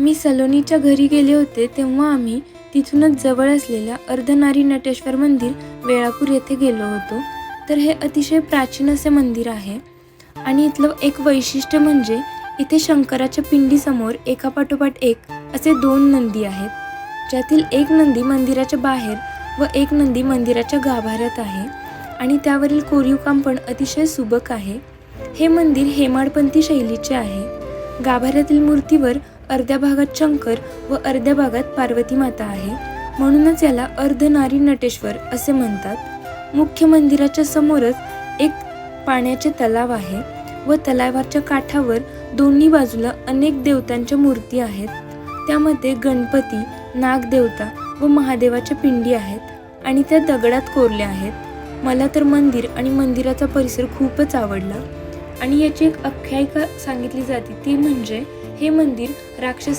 मी सलोनीच्या घरी गेले होते तेव्हा आम्ही तिथूनच जवळ असलेल्या अर्धनारी नटेश्वर मंदिर वेळापूर येथे गेलो होतो. तर हे अतिशय प्राचीन असे मंदिर आहे आणि इथलं एक वैशिष्ट्य म्हणजे इथे शंकराच्या पिंडीसमोर एकापाठोपाठ एक असे दोन नंदी आहेत. ज्यातील एक नंदी मंदिराच्या बाहेर व एक नंदी मंदिराच्या गाभाऱ्यात आहे आणि त्यावरील कोरीव काम पण अतिशय सुबक आहे. हे मंदिर हेमाडपंथी शैलीचे आहे. गाभाऱ्यातील मूर्तीवर अर्ध्या भागात शंकर व अर्ध्या भागात पार्वती माता आहे. म्हणूनच याला अर्धनारी नटेश्वर असे म्हणतात. मुख्य मंदिराच्या समोरच एक पाण्याचे तलाव आहे व तलावाच्या काठावर दोन्ही बाजूला अनेक देवतांच्या मूर्ती आहेत. त्यामध्ये गणपती नागदेवता व महादेवाच्या पिंडी आहेत आणि त्या दगडात कोरल्या आहेत. मला तर मंदिर आणि मंदिराचा परिसर खूपच आवडला. आणि याची एक आख्यायिका सांगितली जाते ती म्हणजे हे मंदिर राक्षस